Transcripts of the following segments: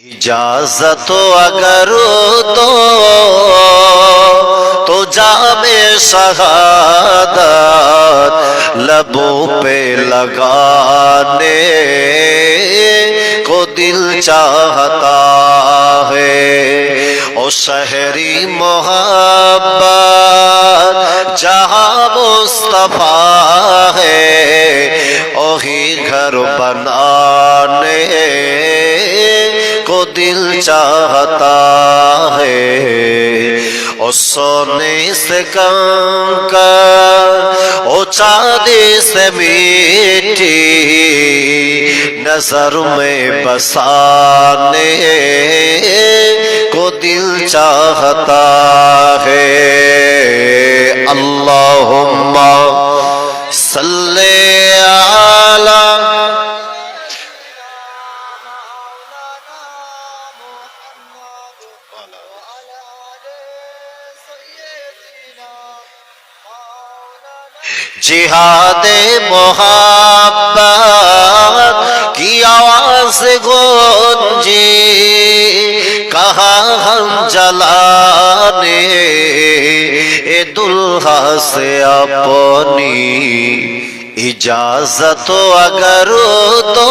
इजाजत अगर तो तो जामे शहादत लबों पे लगाने को दिल चाहता है ओ शहरी मोहब्बत जहाँ मुस्तफा है वही घर बनाने دل چاہتا ہے۔ او سونے سے کم کر او چاندی سے میٹھی، نظر میں بسانے کو دل چاہتا मोहब्बत की आवाज गूंजी कहा हम जलाने ए दुल्हा से अपनी इजाजत अगर तो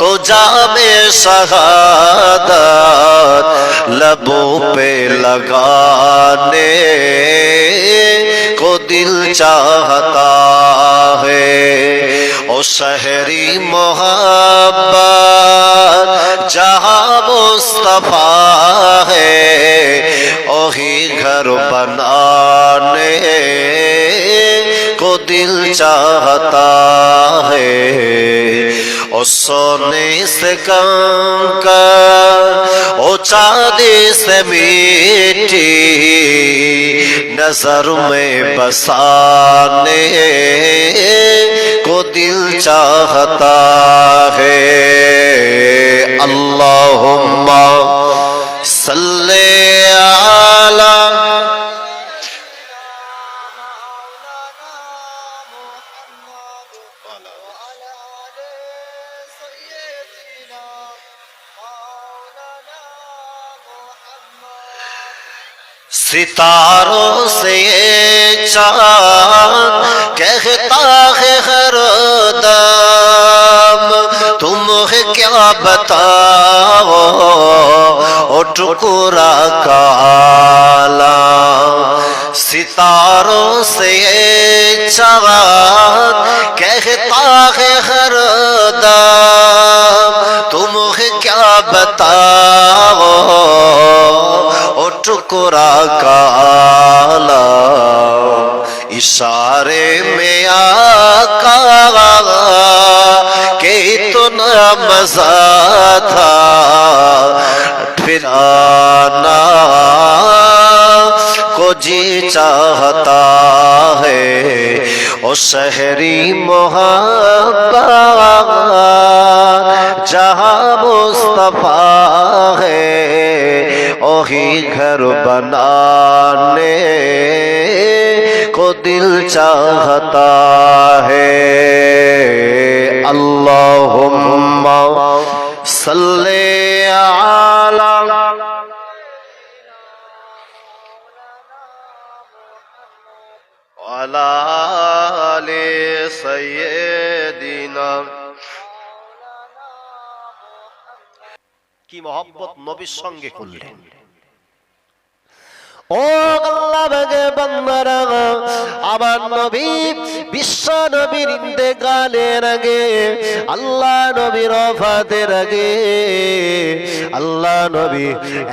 तो जामे शहादत लबों पे लगाने को दिल चाहता है ओ शहरी मोहब्बत जहाँ मुस्तफा है वही घर बनाने को दिल चाहता है سونے سے کنکا او چاندی سے میٹی نظر میں بسانے کو دل چاہتا ہے۔ اللہم صلی اللہ ستاروں سے یہ چاند کہتا ہے ہر तुम تمہیں क्या बताओ ओ ٹکڑا काला सितारों से یہ چاند کہتا ہے ٹکڑا کالا، اشارے میں آقا کہ اتنا مزا تھا۔ پھر آنا کو جی چاہتا ہے او شہری محبت، جہاں مصطفیٰ ہے۔ वही घर बनाने को दिल चाहता है अल्लाहुम्मा सल्ले आला वाला आले सैयदिना কি মহব্বত নবীর সঙ্গে করলেন ও আল্লাহ বাগে বান্দারা আমার নবী বিশ্ব নবীর ইন্তেকালের আগে আল্লাহ নবীর অফাতের আগে আল্লাহ নবী।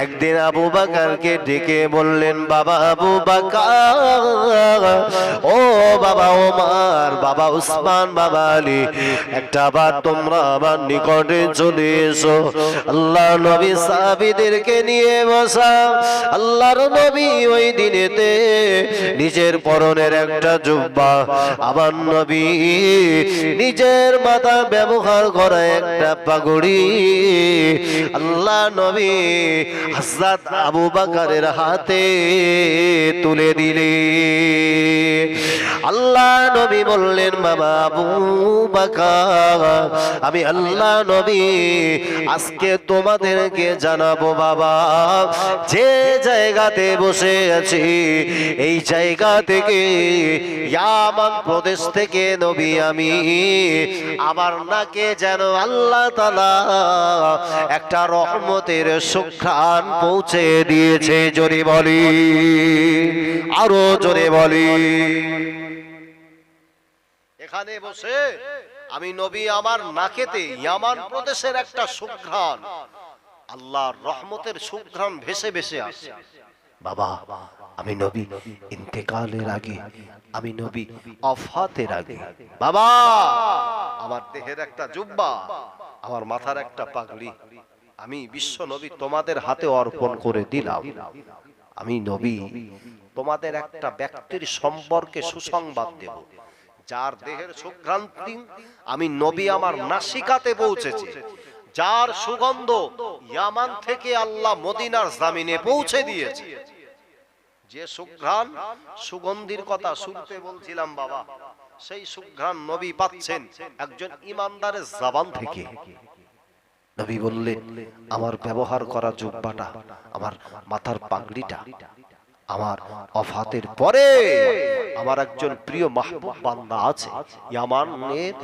একদিন আবু বাকারকে ডেকে বললেন, বাবা আবু বাকার, ও বাবা ওমার, বাবা উসমান, বাবা আলী, একটা বার তোমরা আমার নিকটে চলে এসো। আল্লাহ নবী সাহাবীদেরকে নিয়ে বসা। আল্লাহর নবী ওই দিনে মদিনেতে নিজের পরনের একটা জুব্বা, আমার নবী নিজের মাথা ব্যবহার করা একটা পাগড়ি। আল্লাহ নবী হযরত আবু বকরের হাতে তুলে দিলে। আল্লাহ নবী বললেন, বাবা আবু বকর, আমি আল্লাহ নবী, আজকে তোমাদেরকে জানাব, বাবা, যে জায়গাতে বসে আছি, এই জায়গা থেকে ইয়ামান প্রদেশ থেকে নবী আমি, আমার নাকে যেন আল্লাহ তালা একটা রহমতের সুখ্রান পৌঁছে দিয়েছে, জোরে বলি। আরও জোরে বলি। এখানে বসে আমি নবী আমার নাকেতে ইয়ামান প্রদেশের একটা সুঘ্রাণ আল্লাহর রহমতের সুঘ্রাণ ভেসে ভেসে আসে। বাবা, আমি নবী ইন্তেকালের আগে, আমি নবী অফাতের আগে। বাবা, আমার দেহের একটা জুব্বা, আমার মাথার একটা পাগড়ি আমি বিশ্ব নবী তোমাদের হাতে অর্পণ করে দিলাম। আমি নবী তোমাদের একটা ব্যক্তির সম্পর্কে সুসংবাদ দেব, যার দেহের সুক্রান্তি আমি নবী আমার নাসিকাতে পৌঁছেছি, যার সুগন্ধ ইয়ামান থেকে আল্লাহ মদিনার জামিনে পৌঁছে দিয়েছে। যে সুঘ্রাণ সুগন্ধির কথা শুনতে বলছিলাম বাবা, সেই সুঘ্রাণ নবী পাচ্ছেন একজন ইমানদারের জাবান থেকে। নবী বললেন আমার ব্যবহার করা জুব্বাটা, আমার মাথার পাগড়িটা, আমার অফাতের পরে আমার একজন প্রিয় মাহবুব বান্দা আছে, ইয়ামানের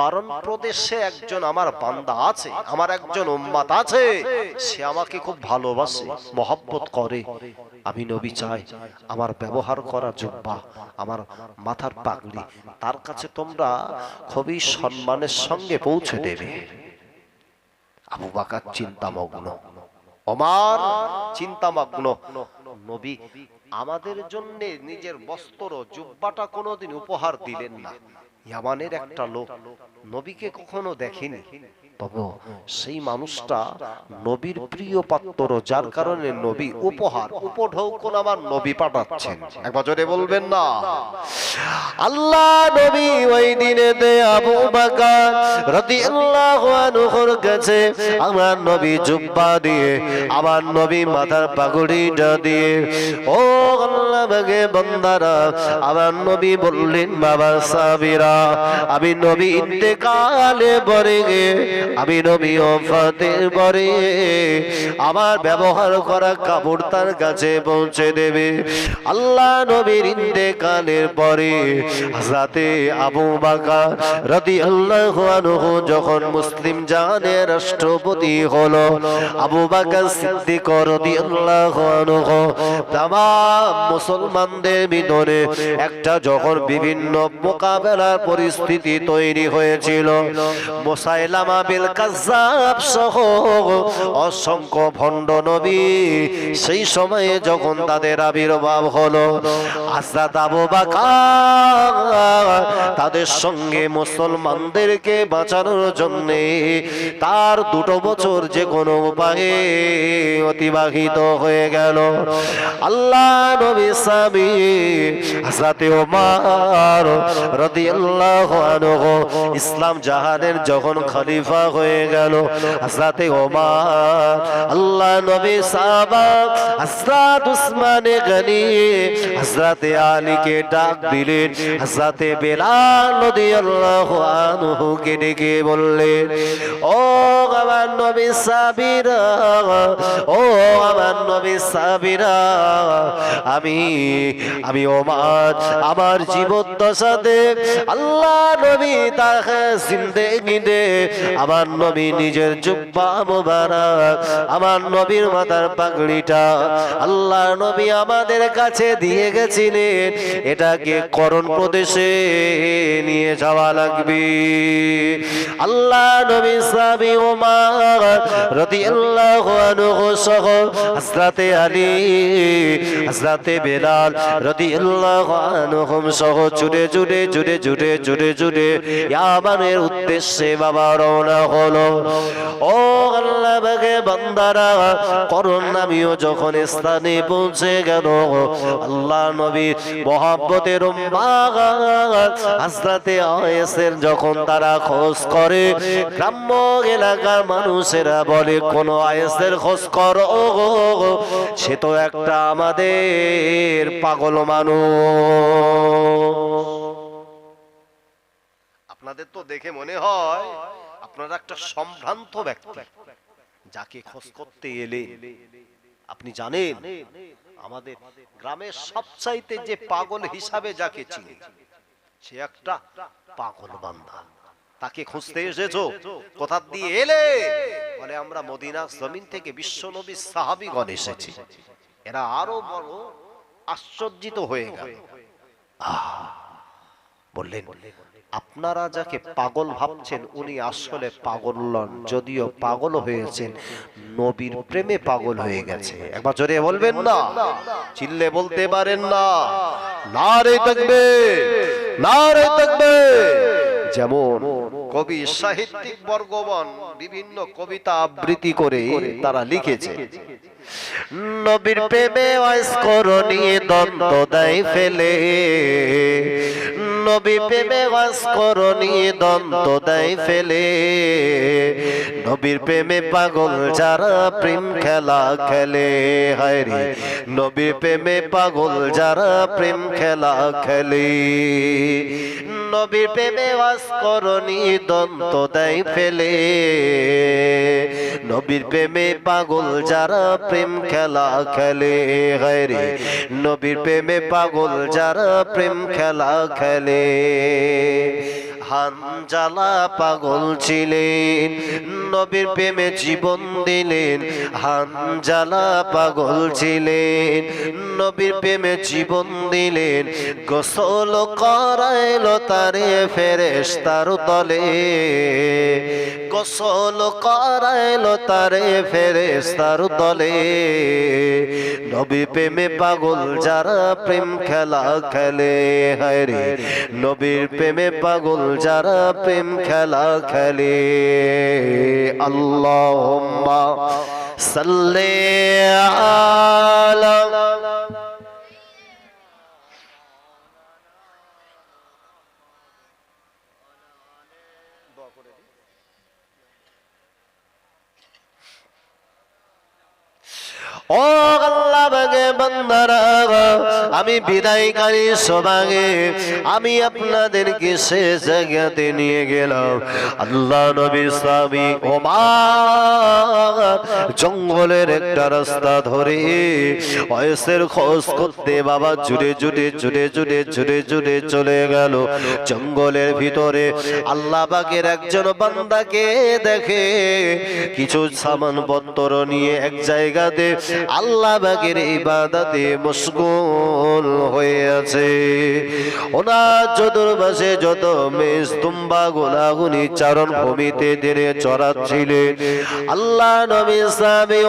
কারণ প্রদেশে একজন আমার বান্দা আছে, আমার একজন উম্মাত আছে, সে আমাকে খুব ভালোবাসে, মহব্বত করে। আমি নবী চাই, আমার ব্যবহার করা জুব্বা, আমার মাথার পাগড়ি, তার কাছে তোমরা খুবই সম্মানের সঙ্গে পৌঁছে দেবে। আবু বাকার চিন্তামগ্ন। অমার চিন্তামগ্ন। নবী, আমাদের জন্য নিজের বস্ত্র, জুব্বাটা কোনোদিন উপহার দিলেন না। ইয়ামানের একটা লোক নবীকে কখনো দেখেনি। তবে সেই মানুষটা নবীর প্রিয় পাত্র যার কারণে নবী উপহার উপঢৌকন আমার নবী পাঠাচ্ছেন। একবার জোরে বলবেন না। আল্লাহ নবী ওই দিনে দে আবু বকর রাদিয়াল্লাহু আনহুর কাছে আমার নবী জুব্বা দিয়ে আমার নবী মাথার পাগড়িটা দিয়ে ও আল্লাহ বাগে বান্দারা আমার নবী বললেন বাবা সাবিরা আমি নবী ইন্তেকালে পরে গে আমি নবী ওফাতের পরে আমার ব্যবহার করা কাপড় তার কাছে পৌঁছে দেবে। আল্লাহ নবীর ইন্তেকালের পরে হাজরাতে আবু বাকার রাদিয়াল্লাহু আনহু যখন মুসলিম জাহানের রাষ্ট্রপতি হলো, আবু বাকার সিদ্দিক রাদিয়াল্লাহু আনহু তাম মুসলমানদের ভিতরে একটা যখন বিভিন্ন মোকাবেলার পরিস্থিতি তৈরি হয়েছিল, মোসাইলামা বিল কাজ্জাব সহ অসংখ্য ভণ্ড নবী সেই সময়ে যখন তাদের আবির্ভাব হলো আসাদ আবু বাকার তাদের সঙ্গে মুসলমানদেরকে বাঁচানোর জন্য তার দুটো বছর যে কোনো উপায়ে অতিবাহিত হয়ে গেল। আল্লাহ নবী সাবি হাসাতে ওমার রাদিয়াল্লাহু আনহু ইসলাম জাহানের যখন খলিফা হয়ে গেল। হাসাতে ওমার, আল্লাহ নবী সাহাবা, হযরত উসমানে গনি, হযরতে আলীকে ডাক দিলেন। হযরতে বেলাল রাদিয়াল্লাহু আনহু কে ডেকে বললেন, ও আমার নবী সাবিরা ও আমার নবী সাবিরা আমি আমি ওমার, আমার জীবন দশাতে আল্লাহ নবী তাকে জিন্দেগিতে আমার নবী নিজের জুব্বা মুবারক, আমার নবীর মাথার পাগড়িটা আল্লাহ নবী আমাদের কাছে দিয়ে গেছিলেন। এটাকে করণ প্রদেশে নিয়ে যাওয়া লাগবে। আল্লাহ নবী সাবি ওমার রাদিয়াল্লাহু আনহু সহ হযরতে আলী, হযরতে বেলাল রাদিয়াল্লাহু আনহুম সহ জুড়ে জুড়ে জুড়ে জুড়ে জুড়ে জুড়ে ইয়ামানের উদ্দেশ্যে বাবা রওনা হলো ও আল্লাহ, বাগে বান্দারা করুন আমিও যখন স্থানে পৌঁছে গেল আল্লাহ নবী মোহাম্মতের হাসরাতে আয়েসের যখন তারা খোঁজ করে, গ্রাম্য এলাকার মানুষেরা বলে, কোন আয়েসের খোঁজ করো সে তো একটা আমাদের পাগল মানুষ। আপনাদের তো দেখে মনে হয় আপনারা একটা সম্ভ্রান্ত ব্যক্তি যাকে খোঁজ করতে এলে আপনি জানেন, আমাদের গ্রামের সবচাইতে যে পাগল হিসাবে যাকে চিনি, সে একটা পাগল বান্দা। তাকে খুঁজতে এসেছ? কোথা দিয়ে এলে? বলে, আমরা মদিনা জমিন থেকে বিশ্ব নবী সাহাবিগণ এসেছি। এরা আরও বড় আশ্চর্যিত হয়ে গেল। বললেন আপনারা যাকে পাগল ভাবছেন, উনি আসলে পাগল নন, যদিও পাগল হয়েছেন। নবীর প্রেমে পাগল হয়ে গেছে। একবার জোরে বলবেন না, চিল্লে বলতে পারেন না। না রে থাকবে না রে থাকবে যেমন কবি সাহিত্যিক বর্গবন, বিভিন্ন কবিতা আবৃত্তি করে তারা লিখেছে। নবীর প্রেমে অস্করণী দ্বন্দ্ব দেয় ফেলে। নবী প্রেমে অস্করণী দ্বন্দ্ব দেয় ফেলে। নবীর প্রেমে পাগল যারা প্রেম খেলা খেলে। হায় রে, নবীর প্রেমে পাগল যারা প্রেম খেলা খেলে। নবীর প্রেমে অস্করণী দ্বন্দ্ব দেয় ফেলে। নবীর প্রেমে পাগল যারা প্রেম খেলা খেলে হায় রে নবীর প্রেমে পাগল যারা প্রেম খেলা খেলে। হানজালা পাগল ছিলেন, নবীর প্রেমে জীবন দিলেন। হানজালা পাগল ছিলেন, নবীর প্রেমে জীবন দিলেন। গোসল করাইল তারে ফেরেশ তার তলে গোসল করাইল তারে ফেরেশ তার তলে নবী প্রেমে পাগল যারা প্রেম খেলা খেলে। হায় নবীর প্রেমে পাগল যারা প্রেম খেলা খেলে। আল্লাহ সাল্লে আলা ও আমি বিদায়কারী সবাগে, আমি আপনাদেরকে সে জায়গাতে নিয়ে গেলাম। আল্লাহ নবী স্বামী ওমার জঙ্গলের একটা রাস্তা ধরে বয়সের খোঁজ করতে বাবা জুড়ে জুড়ে জুড়ে জুড়ে জুড়ে জুড়ে চলে গেল। জঙ্গলের ভিতরে আল্লাহ বাগের একজন বান্দাকে দেখে কিছু সামান পত্র নিয়ে এক জায়গাতে আল্লাহ বাগের ইবাদতে মশগুল হয়ে আছে ওনার চতুর্পাশে যত মেষ তুম্বা গোলাগুনি চারণ ভূমিতে দিনে চড়াচ্ছিলেন আল্লাহ নবী সাহাবী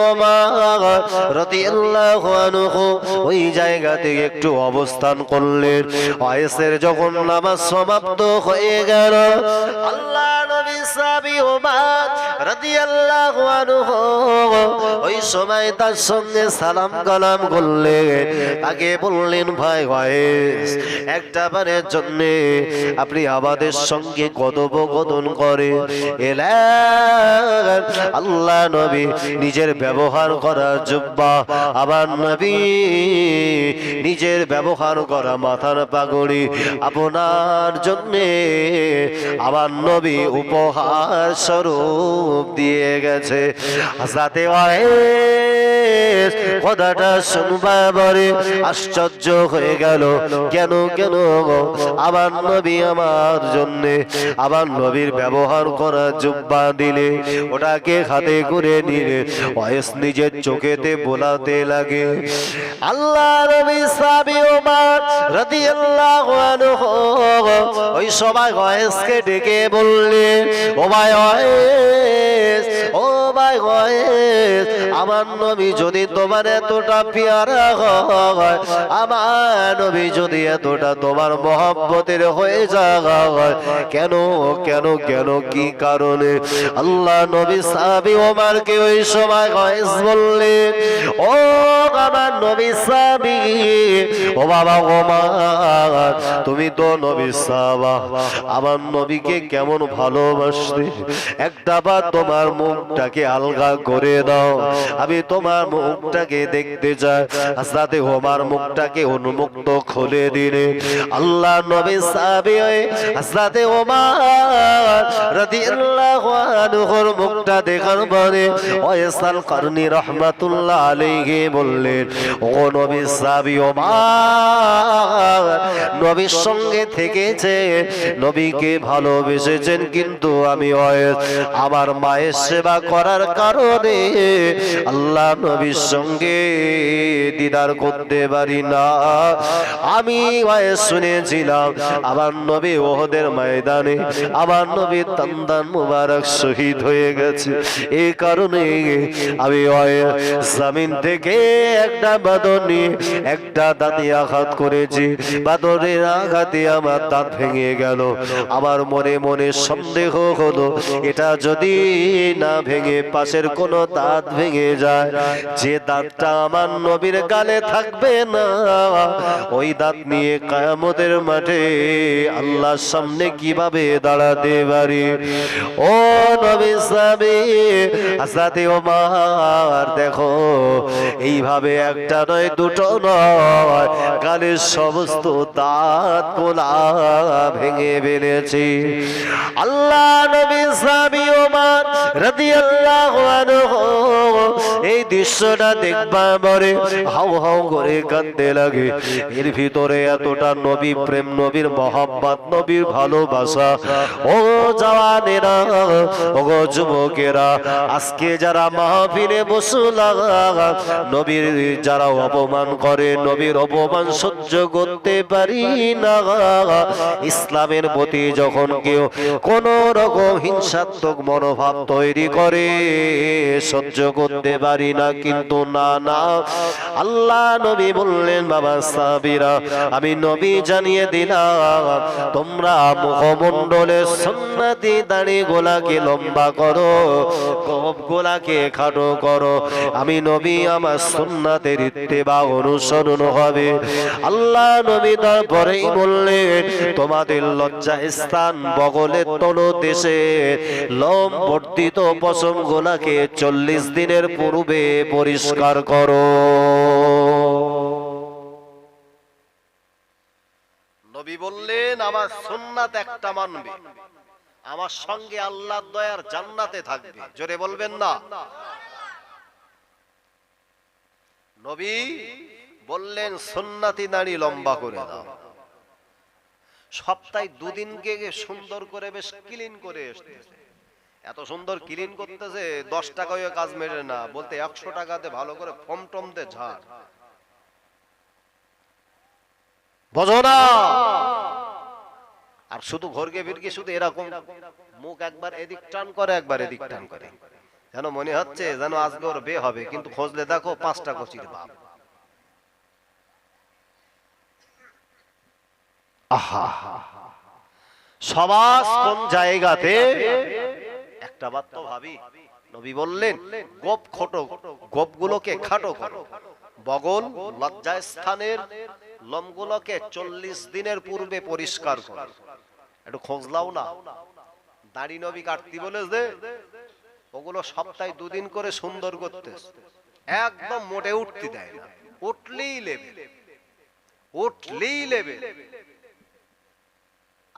ওই একটু অবস্থান করলেন। ওয়াইসের যখন নামাজ সমাপ্ত হয়ে গেল, আল্লাহ নবী ওই সময় তার সঙ্গে সালাম কালাম করলেন। তাকে বললেন ভাই ওয়াইস একটা বারের জন্য আপনি আমাদের সঙ্গে কথোপকথন করে এলেন আল্লাহ নবী নিজের ব্যবহার করার জুব্বা আবার নবী নিজের ব্যবহার করা মাথার পাগড়ি আপনার জন্য আবার নবী উপহার স্বরূপ দিয়ে গেছে। হাসাতে কথাটা শুনবা পরে আশ্চর্য হয়ে গেল। কেন কেন আবার নবী আমার জন্য, আবার নবীর ব্যবহার করা জুব্বা দিলে, ওটাকে হাতে করে নিলে বয়স নিজের চোখেতে বোলাতে লাগে। আল্লাহ ওই সবাই বয়সকে ডেকে বললেন ও ভাই বয়স ও সময় হয় আমার নবী যদি তোমার এতটা পেয়ারা হয় আমার যদি এতটা তোমার মহব্বতের হয়ে কেন কেন কেন, কি কারণে? আল্লাহ নবী ওমারকে ওই সময় গয়েস ও আমার নবী ও বাবা ওমার, তুমি তো নবী সাহাবা, আমার নবীকে কেমন ভালোবাসতে? একটা বার তোমার মুখটাকে আলগা করে দাও, আমি তোমার মুখটাকে দেখতে চাই। হাসরাতে ওমার মুখটাকে উন্মুক্ত খুলে দিলে। আল্লাহ নবী সাহাবী হয়ে হাসরাতে ওমার রাদিয়াল্লাহু আনহুর মুখটা দেখার পরে ওয়াইসাল করনি রহমাতুল্লাহ আলাইহি বললেন, ও নবী সাহাবী ওমার, নবীর সঙ্গে থেকেছে, নবীকে ভালোবেসেছেন কিন্তু আমি আমার মায়ের সেবা করার কারণে আল্লাহ নবীর সঙ্গে দিদার করতে পারি না। আমি শুনেছিলাম, আমার নবী ওহদের ময়দানে, আমার নবী তান্দান মুবারক শহীদ হয়ে গেছে। এই কারণে আমি জামিন থেকে একটা বাদর নিয়ে একটা দাঁতে আঘাত করেছি। বাদরের আঘাতে আমার দাঁত ভেঙে গেল। আমার মনে মনে সন্দেহ হলো, এটা যদি না ভেঙে পাশের কোনো দাঁত ভেঙে যায়, যে দাঁতটা আমার নবীর গালে থাকবে না ওই দাঁত নিয়ে কায়ামতের মাঠে আল্লাহর সামনে কীভাবে দাঁড়াতে পারি? ও নবী সাবি আসাতে ওমার, দেখো, এইভাবে একটা নয়, দুটো নয় গালের সমস্ত দাঁত কোলা ভেঙে ফেলেছি। আল্লাহ নবী সাবি ওমার রাদিয়াল্লাহু আনহু, এই দৃশ্যটা দেখবা পরে হাউ হাউ করে কাঁদতে লাগে। এর ভিতরে এতটা নবী প্রেম, নবীর মহব্বত, নবীর ভালোবাসা। ও জওয়ানেরা ও যুবকেরা, আজকে যারা মাহফিলে বসুলা, নবীর যারা অপমান করে, নবীর অপমান সহ্য করতে পারি না। ইসলামের প্রতি যখন কেউ কোন রকম হিংসাত্মক মনোভাব তৈরি করে, সহ্য করতে পারি না। কিন্তু না না, আল্লাহ নবী বললেন বাবা সাবিরা আমি নবী জানিয়ে দিলাম, তোমরা মুখমণ্ডলের সন্ন্যাতি দাড়ি গোলাকে লম্বা করো কব গোলাকে খাটো করো। আমি নবী, আমার সুন্নাতের ইত্তেবা অনুসরণ হবে। আল্লাহ নবী তারপরেই বললেন, তোমাদের লজ্জা স্থান বগলের তল দেশে লম বর্ধিত পশম গোলাকে চল্লিশ দিনের পূর্বে পরিষ্কার করো। সুন্নাত একটা মানবে। আমার সঙ্গে আল্লাহর দয়ার জান্নাতে থাকবে। জোরে বলবেন না। নবী বললেন, সুন্নাতি দাড়ি লম্বা করে দাও। সপ্তাহে দুদিনকে সুন্দর করে বেশ ক্লিন করে এসতেছে এত সুন্দর ক্লিন করতেছে, দশ টাকায় কাজ মেরে না। বলতে একশো টাকাতে ভালো করে ফম টম দে ঝাড়। বোঝো না? আর শুধু ঘরকে ফিরকে শুধু এরকম। মুখ একবার এদিক টান করে, একবার এদিক টান করে। যেন মনে হচ্ছে যেন আজকে ওর বে হবে, কিন্তু খোঁজলে দেখো পাঁচটা কচির বাপ। চল্লিশ দিনের পূর্বে পরিষ্কার করো। একটু খোঁজ লাও না। দাড়ি নবী কাটতি বলে যে ওগুলো সপ্তাহে দুদিন করে সুন্দর করতে একদম মোটে উঠতে দেয় না। উঠলেই লেবে। উঠলেই লেবে।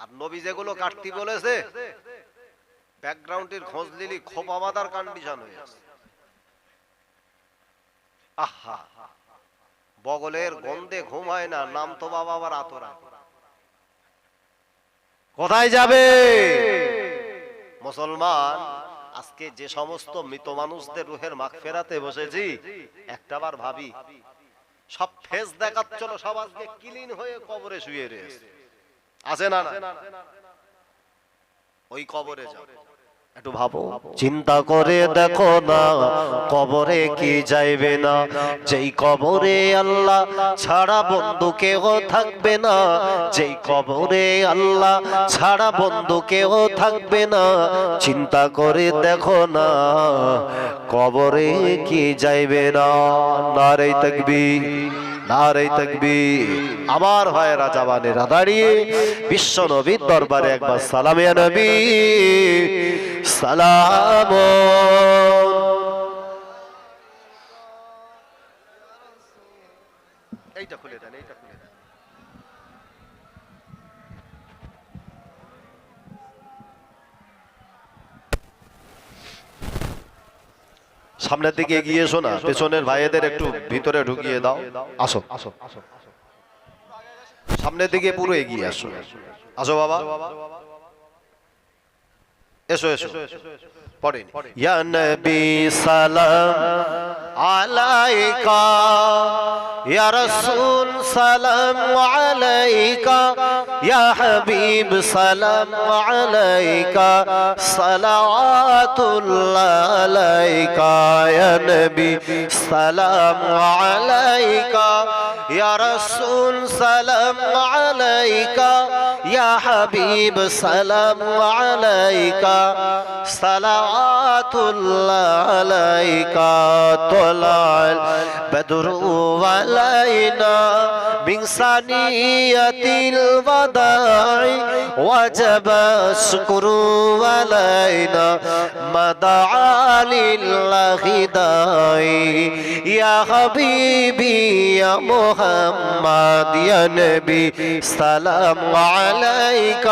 আর নবী যেগুলো কাটতি বলেছে, ব্যাকগ্রাউন্ডের খোঁজ নিলি খোপা বাঁধার কন্ডিশন হয়ে আছে আহা, বগলের গন্ধে ঘুম হয় না, নাম তো বাবা আবার আতরা কোথায় যাবে? মুসলমান, আজকে যে সমস্ত মৃত মানুষদের রুহের মাখ ফেরাতে বসেছি একটাবার ভাবি, সব ফেস দেখাচ্ছিল, সব আজকে ক্লিন হয়ে কবরে শুয়ে রয়েছে। আছে না? ওই কবরে যাও। একটু ভাবো। চিন্তা করে দেখো না কবরে কি যাইবে না। যেই কবরে আল্লাহ ছাড়া বন্ধু কেউ থাকবে না। যেই কবরে আল্লাহ ছাড়া বন্ধু কেউ থাকবে না। চিন্তা করে দেখো না কবরে কি যাইবে না। নারে তকবি নারে তাকবি আমার হয় রাজাবানেরা দাঁড়িয়ে বিশ্ব নবীর দরবারে একবার সালামিয়া নবী। সালাম এইটা খুলে দেন এইটা খুলে দেন সামনের দিকে এগিয়ে এসো না পেছনের ভাইয়েদের একটু ভিতরে ঢুকিয়ে দাও। আসো আসো। সামনের দিকে পুরো এগিয়ে আসো। আসো বাবা। এসো এসো পড়েন ইয়া নবী সালাম আলাইকা ইয়া রাসূল সালাম আলাইকা ইয়া হাবিব সালাম আলাইকা সালাওয়াতুল্লাহ আলাইকা ইয়া নবী সালাম আলাইকা ইয়া রাসূল সালাম আলাইকা ইয়া হাবিব সালাম আলাইকা صلوات الله عليك طلع البدر علينا من ثنية الوداع وجب الشكر علينا مدعا لله داعي يا حبيبي يا محمد يا نبي سلام عليك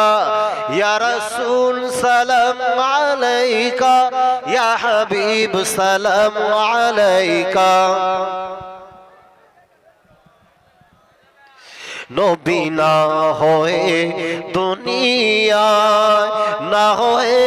يا رسول سلام عليك يا حبيب سلام عليك নবী না হয়ে দুনিয়ায় না হয়ে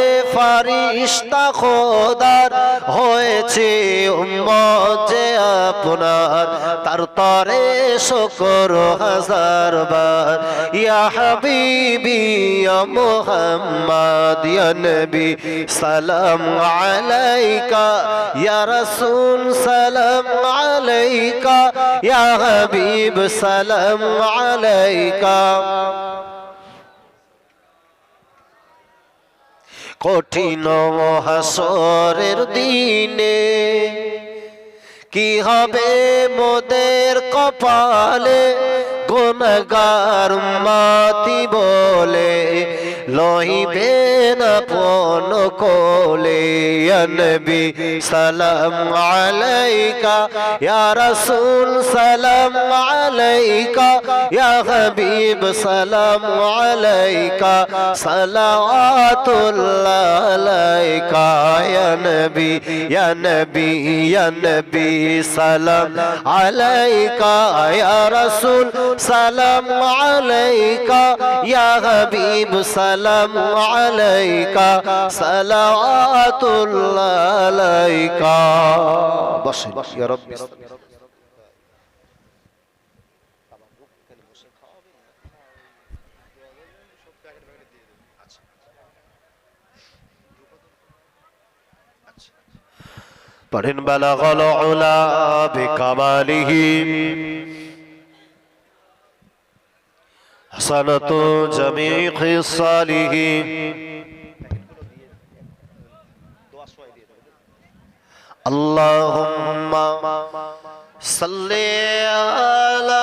ফারিস্তা খোদার হয়েছে উম্মত যে আপনার। তার তরে শকর হাজার বার। ইয়া হাবিবি, ইয়া মুহাম্মদ, ইয়া নবী, সালাম আলাইকা। ইয়া রাসূল, সালাম আলাইকা। ইয়া সালাম আলাইকা। কঠিন মহাসরের দিনে কি হবে মোদের কপালে? গুণগার মাতিব লইবে না পন কোলে নবী সালাম আলাইকা, ইয়া রাসূল সালাম আলাইকা, ইয়া হাবিব সালাম আলাইকা, সালাওয়াতুল্লাহ আলাইকা, ইয়া নবী ইয়া নবী ইয়া নবী সালাম আলাইকা, ইয়া রাসূল সালাম আলাইকা, ইয়া হাবিব সালাম আলাইকা সালাওয়াতুল্লাহ আলাইকা বসেন ইয়া রাব্বি পড়েন বালাগল উলা বিকামালিহি হাসানাতু জামিই খিসালিহি اللهم صل على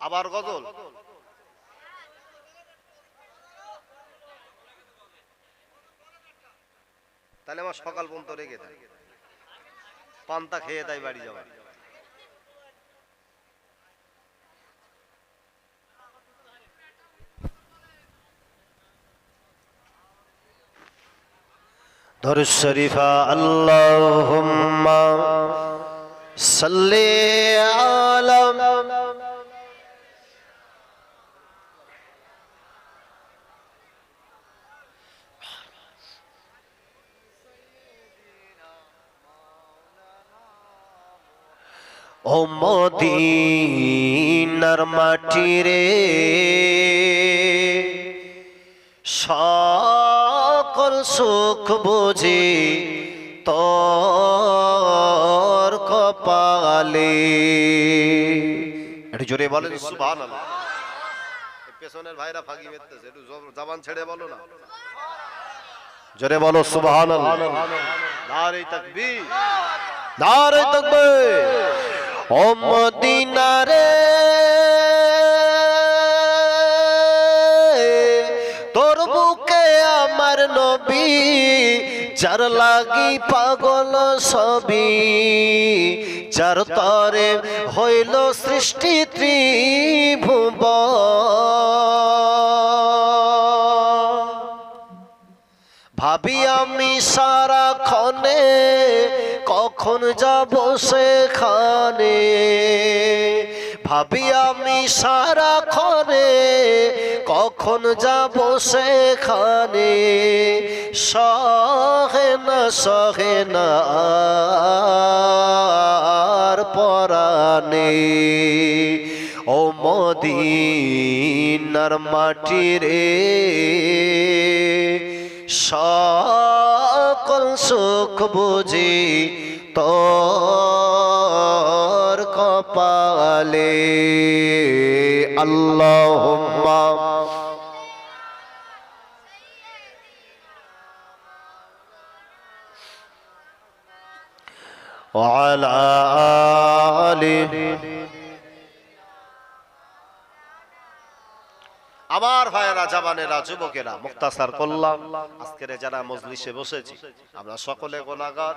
আবার গজল তাহলে আমার সকাল পর্যন্ত রেখে দেয় পান্তা খেয়ে তাই বাড়ি যাওয়া। ধর শরীফা, আল্লাহুম্মা সাল্লি আলা ও মদিনার মাটি রে। সকল সুখ বুঝি তোর কপালে। একটু জোরে বলেন সুবহান পেছনের ভাইরা ফাঁকি মেরতেছে একটু জবান ছেড়ে বলো না। জোরে বলো সুবহান নারে তাকবীর। নারে তাকবীর। ও মদিনারে, তোর বুকে আমার নবী, যার লাগি পাগল সবই যার তরে হইল সৃষ্টি ত্রিভুব ভাবি আমি সারা ক্ষণে কখন যাব সেখানে? ভাবি আমি সারা ক্ষণে কখন যাব সেখানে? সহে না সহে না, আর ও মদিনার মাটি রে, সকল সুখ বুঝি তোর কপালে আল্লাহ وعلى آله আমার ভাইয়েরা জাবানেরা যুবকেরা মুক্তাসার করলাম আজকের যারা মজলিসে বসেছি আমরা সকলে গোনাগার